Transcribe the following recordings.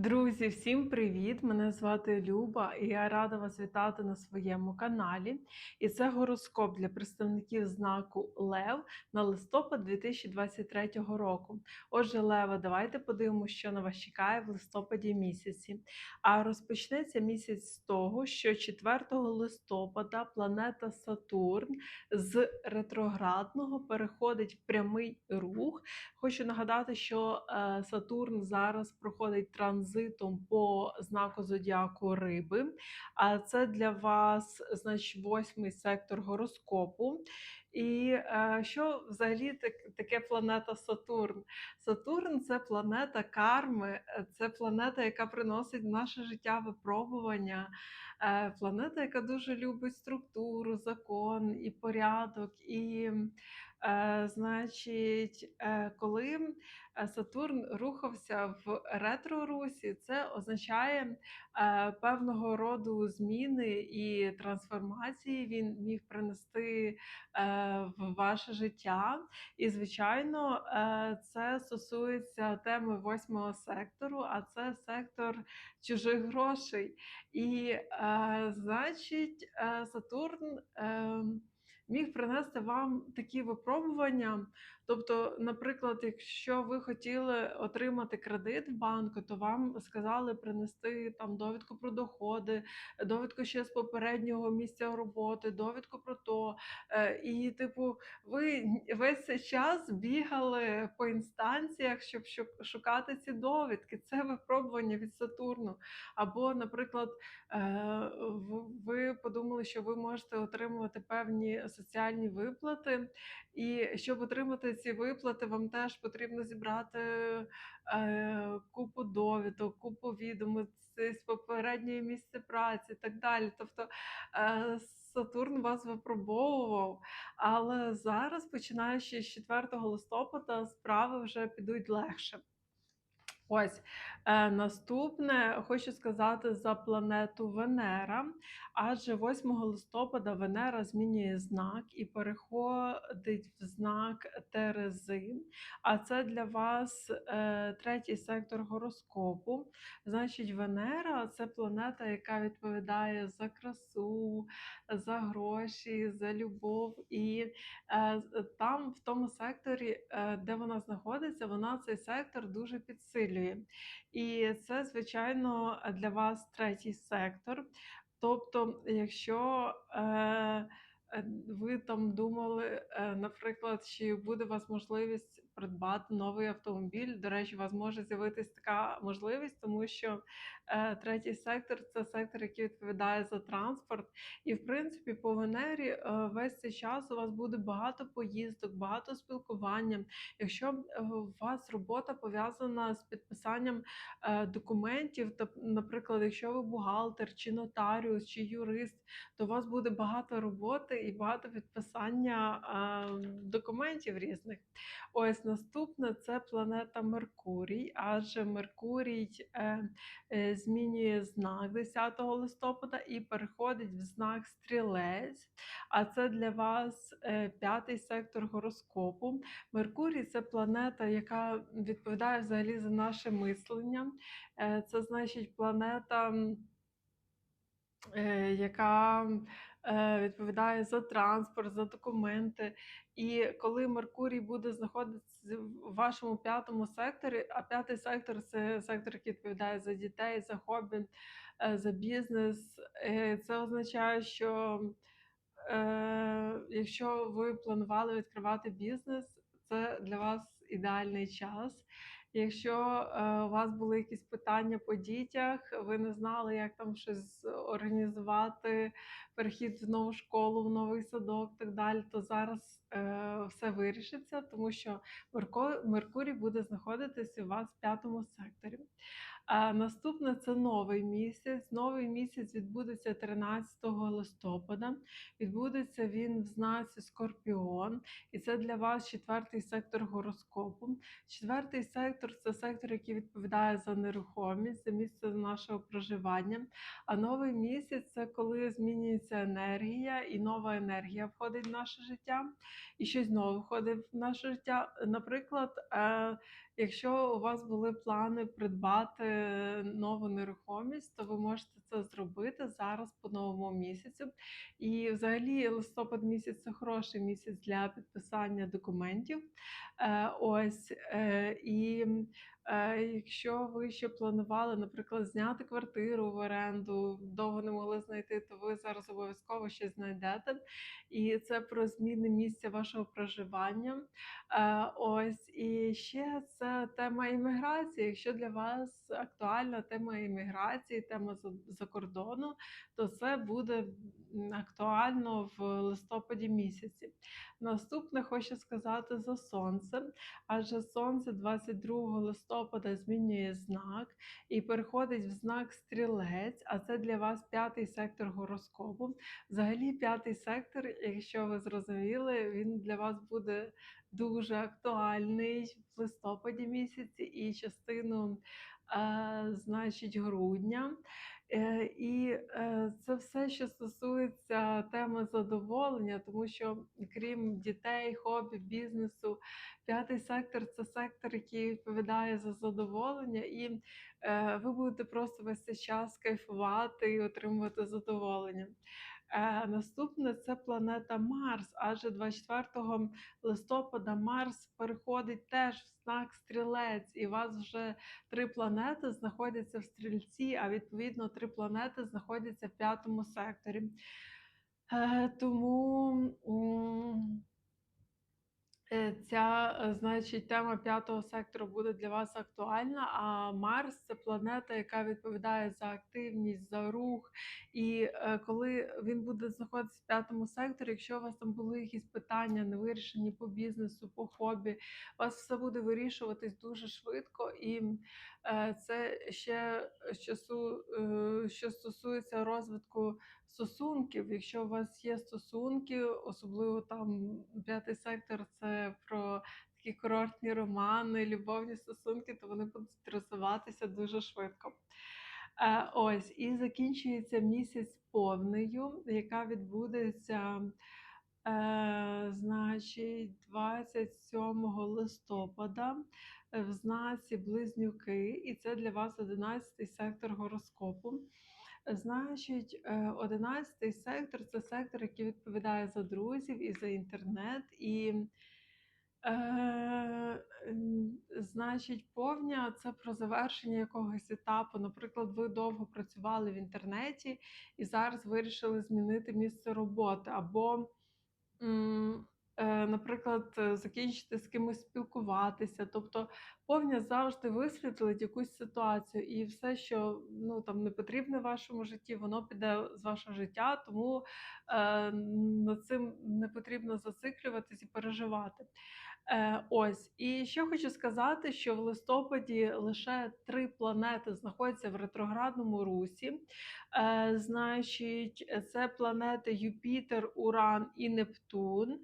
Друзі, всім привіт! Мене звати Люба, і я рада вас вітати на своєму каналі. І це гороскоп для представників знаку Лев на листопад 2023 року. Отже, Лева, давайте подивимося, що на вас чекає в листопаді місяці. А розпочнеться місяць з того, що 4 листопада планета Сатурн з ретроградного переходить в прямий рух. Хочу нагадати, що е, Сатурн зараз проходить транзитом по знаку зодіаку Риби. А це для вас, значить, восьмий сектор гороскопу. І е, що взагалі таке планета Сатурн? Сатурн це планета карми, е, це планета, яка приносить в наше життя випробування, е, планета, яка дуже любить структуру, закон і порядок. І значить, е, коли е, Сатурн рухався в ретро-русі, це означає е, певного роду зміни і трансформації він міг принести е, в ваше життя. І, звичайно, е, це стосується теми восьмого сектору, а це сектор чужих грошей. І, е, значить, е, Сатурн. Міг принести вам такі випробування. Тобто, наприклад, якщо ви хотіли отримати кредит в банку, то вам сказали принести там довідку про доходи, довідку ще з попереднього місця роботи, довідку про то. Е, І, типу, ви весь цей час бігали по інстанціях, щоб шукати ці довідки. Це випробування від Сатурну. Або, наприклад, е, ви подумали, що ви можете отримувати певні соціальні виплати, і щоб отримати ці виплати, вам теж потрібно зібрати е, купу довідок, купу відомостей з попередньої місця праці і так далі. Тобто е, Сатурн вас випробовував, але зараз, починаючи з 4 листопада, справи вже підуть легше. Ось е, наступне хочу сказати за планету Венера. Адже 8 листопада Венера змінює знак і переходить в знак Терези. А це для вас е, третій сектор гороскопу. Значить, Венера це планета, яка відповідає за красу, за гроші, за любов. І е, там, в тому секторі, е, де вона знаходиться, вона цей сектор дуже підсилює. І це, звичайно, для вас третій сектор. Тобто, якщо е, е, ви там думали, е, наприклад, чи буде у вас можливість придбати новий автомобіль. До речі, у вас може з'явитись така можливість, тому що е, третій сектор це сектор, який відповідає за транспорт. І, в принципі, по Венері е, весь цей час у вас буде багато поїздок, багато спілкування. Якщо е, у вас робота пов'язана з підписанням е, документів, то, наприклад, якщо ви бухгалтер, чи нотаріус, чи юрист, то у вас буде багато роботи і багато підписання е, документів різних. Ось наступне це планета Меркурій, адже Меркурій е, е, змінює знак 10 листопада і переходить в знак стрілець. А це для вас е, п'ятий сектор гороскопу. Меркурій це планета, яка відповідає взагалі за наше мислення. Це значить планета, яка відповідає за транспорт, за документи. І коли Меркурій буде знаходитися в вашому п'ятому секторі, а п'ятий сектор це сектор, який відповідає за дітей, за хобі, е, за бізнес, е, це означає, що Е, якщо ви планували відкривати бізнес, це для вас ідеальний час. Якщо е, у вас були якісь питання по дітях, ви не знали, як там щось організувати, перехід в нову школу, в новий садок, так далі, то зараз е, все вирішиться, тому що Меркурій буде знаходитися у вас в п'ятому секторі. А наступне це новий місяць. Новий місяць відбудеться 13 листопада. Відбудеться він в знаці Скорпіон, і це для вас четвертий сектор гороскопу. Четвертий сектор це сектор, який відповідає за нерухомість, за місце нашого проживання. А новий місяць це коли змінюється енергія, і нова енергія входить в наше життя, і щось нове входить в наше життя. Наприклад, е, Якщо у вас були плани придбати нову нерухомість, то ви можете це зробити зараз по новому місяцю. І взагалі листопад місяць це хороший місяць для підписання документів. Е, ось е, і е, якщо ви ще планували, наприклад, зняти квартиру в оренду, довго не могли знайти, то ви зараз обов'язково щось знайдете. І це про зміни місця вашого проживання. Е, ось і ще це тема імміграції. Якщо для вас актуальна тема імміграції, тема за кордону, то це буде актуально в листопаді місяці. Наступне хочу сказати за сонце, адже сонце 22 листопада змінює знак і переходить в знак стрілець, а це для вас п'ятий сектор гороскопу. Взагалі, п'ятий сектор, якщо ви зрозуміли, він для вас буде дуже актуальний в листопаді місяці і частину, значить, грудня. Е, і е, це все, що стосується теми задоволення, тому що крім дітей, хобі, бізнесу, п'ятий сектор це сектор, який відповідає за задоволення, і е, ви будете просто весь цей час кайфувати і отримувати задоволення. Е, Наступне це планета Марс, адже 24 листопада Марс переходить теж в знак стрілець, і у вас вже три планети знаходяться в стрільці, а відповідно три планети знаходяться в п'ятому секторі. Е, Тому. Е, Ця, е, значить, тема п'ятого сектору буде для вас актуальна. А Марс це планета, яка відповідає за активність, за рух. І е, коли він буде знаходитися в п'ятому секторі, якщо у вас там були якісь питання не вирішені по бізнесу, по хобі, у вас все буде вирішуватись дуже швидко. І це ще що, су- е, що стосується розвитку стосунків. Якщо у вас є стосунки, особливо там п'ятий сектор, це про такі курортні романи, любовні стосунки, то вони будуть розвиватися дуже швидко. Е, ось і закінчується місяць повнею, яка відбудеться. Е, значить, 27 листопада е, в знаці Близнюки, і це для вас 11 сектор гороскопу. Значить, е, 11 сектор це сектор, який відповідає за друзів і за інтернет. І, е, значить, повня це про завершення якогось етапу. Наприклад, ви довго працювали в інтернеті і зараз вирішили змінити місце роботи, або, е, наприклад, е, закінчити з кимось спілкуватися. Тобто повня завжди висвітлить якусь ситуацію, і все, що ну там не потрібне в вашому житті, воно піде з вашого життя, тому е, над цим не потрібно зациклюватись і переживати. Е, ось і ще хочу сказати, що в листопаді лише три планети знаходяться в ретроградному русі. Е, значить, це планети Юпітер, Уран і Нептун.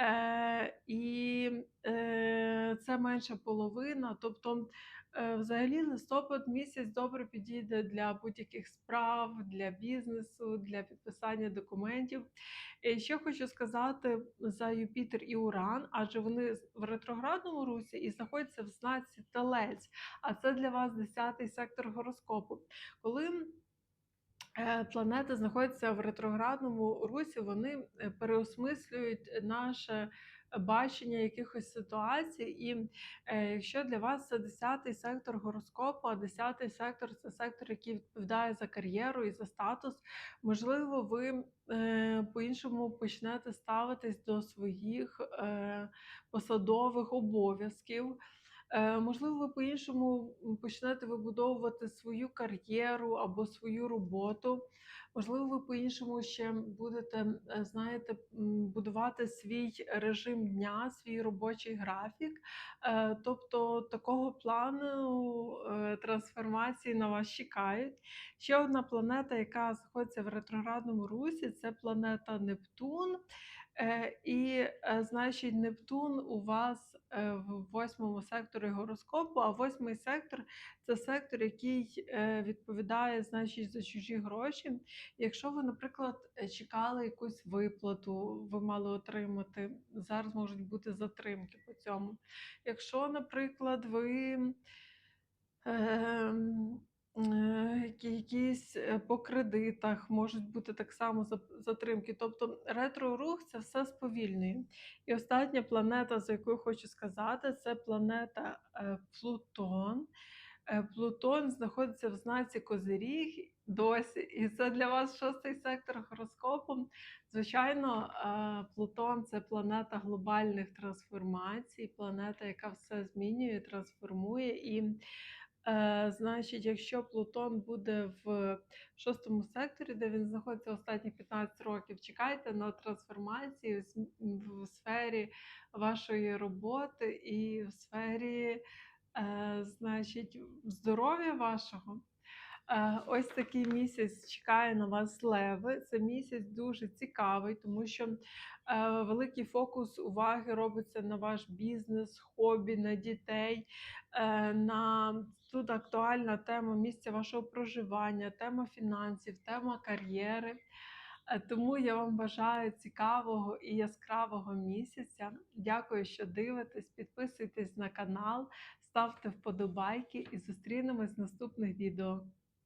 Е, і е, це менша половина. Тобто, е, взагалі, листопад місяць добре підійде для будь-яких справ, для бізнесу, для підписання документів. І ще хочу сказати за Юпітер і Уран, адже вони в ретроградному русі і знаходяться в знаці Телець, а це для вас 10-й сектор гороскопу. Коли Е, Планети знаходяться в ретроградному русі, вони е, переосмислюють наше бачення якихось ситуацій. І е, якщо для вас це 10-й сектор гороскопу, а 10-й сектор це сектор, який відповідає за кар'єру і за статус, можливо, ви е, по-іншому почнете ставитись до своїх е, посадових обов'язків. Е, Можливо, ви по-іншому почнете вибудовувати свою кар'єру або свою роботу. Можливо, ви по-іншому ще будете, е, знаєте, будувати свій режим дня, свій робочий графік. Е, Тобто такого плану трансформації на вас чекають. Ще одна планета, яка знаходиться в ретроградному русі, це планета Нептун. Е, і, е, значить, Нептун у вас е, в восьмому секторі гороскопу, а восьмий сектор це сектор, який відповідає значить, за чужі гроші. Якщо ви, наприклад, чекали якусь виплату, ви мали отримати, зараз можуть бути затримки по цьому. Якщо, наприклад, ви ем, якісь е, по кредитах можуть бути так само затримки. Тобто ретро-рух це все сповільнює. І остання планета, за яку хочу сказати, це планета е, Плутон. Е, Плутон знаходиться в знаці Козиріг досі, і це для вас шостий сектор гороскопу. Звичайно, е, Плутон це планета глобальних трансформацій, планета, яка все змінює, трансформує. І, е, значить, якщо Плутон буде в шостому секторі, де він знаходиться останні 15 років, чекайте на трансформації в сфері вашої роботи і в сфері Е, значить, здоров'я вашого. Е, ось такий місяць чекає на вас леви. Це місяць дуже цікавий, тому що е, великий фокус уваги робиться на ваш бізнес, хобі, на дітей. Е, на тут актуальна тема місця вашого проживання, тема фінансів, тема кар'єри. Тому я вам бажаю цікавого і яскравого місяця. Дякую, що дивитесь. Підписуйтесь на канал, ставте вподобайки і зустрінемось в наступних відео.